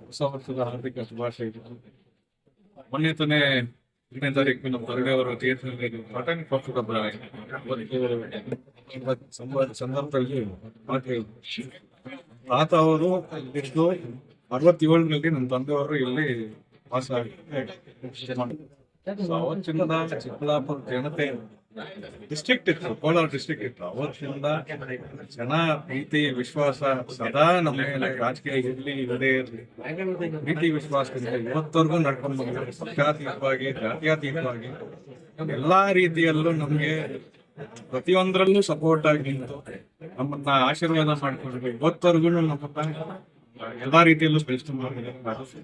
ಹೊಸ ಹಾರ್ದಿಕ ಶುಭಾಶಯಗಳು ಮೊನ್ನೆ ತಾನೇ ತಾರೀಕು ನಮ್ಮ. ತಾತ ಅವರು ಎಷ್ಟು ಅರವತ್ತೇಳರಲ್ಲಿ ನಮ್ಮ ತಂದೆಯವರು ಇಲ್ಲಿ ವಾಸ ಆಗಿ So, ಅವತ್ತಿಂದ ಚಿಕ್ಕಬಳ್ಳಾಪುರ ಜನತೆ ಡಿಸ್ಟ್ರಿಕ್ಟ್ ಇತ್ತು, ಕೋಲಾರ ಡಿಸ್ಟ್ರಿಕ್ಟ್ ಇತ್ತು. ಅವತ್ತಿಂದ ಜನ, ಪ್ರೀತಿ, ವಿಶ್ವಾಸ ಸದಾ ನಮ್ಮ ಮೇಲೆ ರಾಜಕೀಯ ಇರಲಿ ಇಲ್ಲದೆ ಇರಲಿ. ಪ್ರೀತಿ ವಿಶ್ವಾಸದಿಂದ ಇವತ್ತವರೆಗೂ ನಡ್ಕೊಂಡು ಬಂದಿದ್ದಾರೆ. ಪಕ್ಷಾತೀತವಾಗಿ ಜಾತ್ಯಾತೀತವಾಗಿ ಎಲ್ಲಾ ರೀತಿಯಲ್ಲೂ ನಮ್ಗೆ ಪ್ರತಿಯೊಂದರಲ್ಲೂ ಸಪೋರ್ಟ್ ಆಗಿ ನಿಂತು ನಮ್ಮನ್ನ ಆಶೀರ್ವಾದ ಮಾಡ್ಕೊಂಡ್ರು ಇವತ್ತವರೆಗೂ ನಮ್ಮನ್ನ ಎಲ್ಲಾ ರೀತಿಯಲ್ಲೂ ಬೆಳೆಸ್ತು ಮಾಡಿದ್ದಾರೆ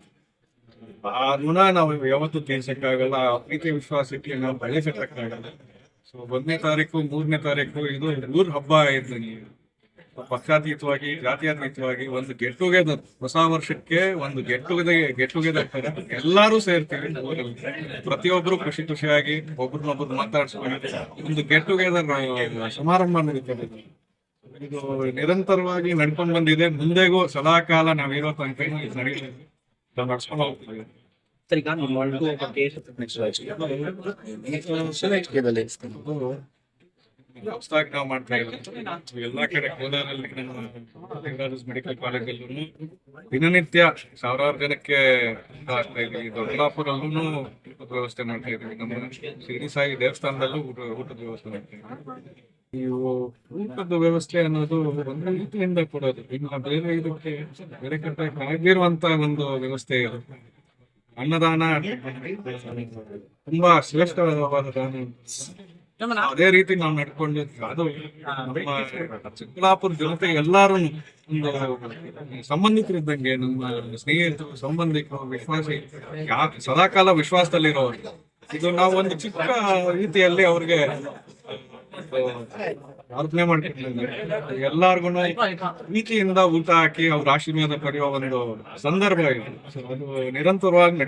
ಆ ಋಣ ನಾವು ಯಾವತ್ತೂ ತೀರ್ಸಕ್ಕಾಗಲ್ಲ ಆ ಪ್ರೀತಿ, ವಿಶ್ವಾಸಕ್ಕೆ ನಾವು ಬೆಳೆಸಕ್ಕಾಗಲ್ಲ ಸೊ ಒಂದನೇ ತಾರೀಕು, ಮೂರನೇ ತಾರೀಕು, ಇದು ಊರ್ ಹಬ್ಬ ಇದ್ದಂಗೆ ಪಕ್ಷಾತೀತವಾಗಿ, ಜಾತ್ಯಾತೀತವಾಗಿ ಒಂದು ಗೆಟ್ ಟುಗೆದರ್ ಹೊಸ ವರ್ಷಕ್ಕೆ ಒಂದು ಗೆಟ್ ಟುಗೆದರ್ ಗೆಟ್ ಟುಗೆದರ್ ಎಲ್ಲಾರು ಸೇರ್ತೀವಿ ಪ್ರತಿಯೊಬ್ರು ಖುಷಿ ಖುಷಿಯಾಗಿ ಒಬ್ರನ್ನೊಬ್ರು ಮಾತಾಡ್ಸ್ಕೊಂಡು ಒಂದು ಗೆಟ್ ಟುಗೆದರ್ ಸಮಾರಂಭ ನಡೀತದೆ. ಇದು ನಿರಂತರವಾಗಿ ನಡ್ಕೊಂಡ್ ಬಂದಿದೆ. ಮುಂದೆಗೂ ಸದಾಕಾಲ ನಾವಿರೋ ತನಕ ನಡೀತೀವಿ ನಡ್ಸ್ಕೊಂಡು ಹೋಗ್ತೀವಿ. ಮಾಡ್ತಾ ಇದ್ದೀವಿ ಮೆಡಿಕಲ್ ಕಾಲೇಜಲ್ಲೂ ದಿನನಿತ್ಯ ಸಾವಿರಾರು ಜನಕ್ಕೆ ಆಗ್ತಾ ಊಟದ ವ್ಯವಸ್ಥೆ ಮಾಡ್ತಾ ಇದ್ದೀವಿ ನಮ್ಮ ಶಿರಡಿ ಸಾಯಿ ದೇವಸ್ಥಾನದಲ್ಲೂ ಊಟ, ಊಟದ ವ್ಯವಸ್ಥೆ ಮಾಡ್ತಾ ಇದ್ದೀವಿ ಊಟದ ವ್ಯವಸ್ಥೆ ಅನ್ನೋದು ಒಂದು ರೀತಿಯಿಂದ ಕೊಡೋದು ಇನ್ನು ಬೇರೆ ಇದಕ್ಕೆ, ಬೇರೆ ಆಗಿರುವಂತ ಒಂದು ವ್ಯವಸ್ಥೆ ಇದು ಅನ್ನದಾನ ತುಂಬಾ ಶ್ರೇಷ್ಠವಾದ ದಾನ. ಅದೇ ರೀತಿ ನಾವು ನಡ್ಕೊಂಡು ಅದು ನಮ್ಮ ಚಿಕ್ಕಬಳ್ಳಾಪುರ ಜನತೆ ಎಲ್ಲಾರು ಒಂದು ಸಂಬಂಧಿಕರಿದ್ದಂಗೆ ನಮ್ಮ ಸ್ನೇಹಿತರು ಸಂಬಂಧಿಕರು ವಿಶ್ವಾಸಿ ಸದಾಕಾಲ ವಿಶ್ವಾಸದಲ್ಲಿರೋರು. ಇದು ನಾವು ಒಂದು ಚಿಕ್ಕ ರೀತಿಯಲ್ಲಿ ಅವ್ರಿಗೆ ಅರ್ಪಣೆ ಮಾಡ್ತಿರ್ಲಿಲ್ಲ ಎಲ್ಲಾರ್ಗು ಪ್ರೀತಿಯಿಂದ ಊಟ ಹಾಕಿ ಅವ್ರ ಆಶೀರ್ವಾದ ಪಡೆಯುವ ಒಂದು ಸಂದರ್ಭ ಇದು. ಅದು ನಿರಂತರವಾಗಿ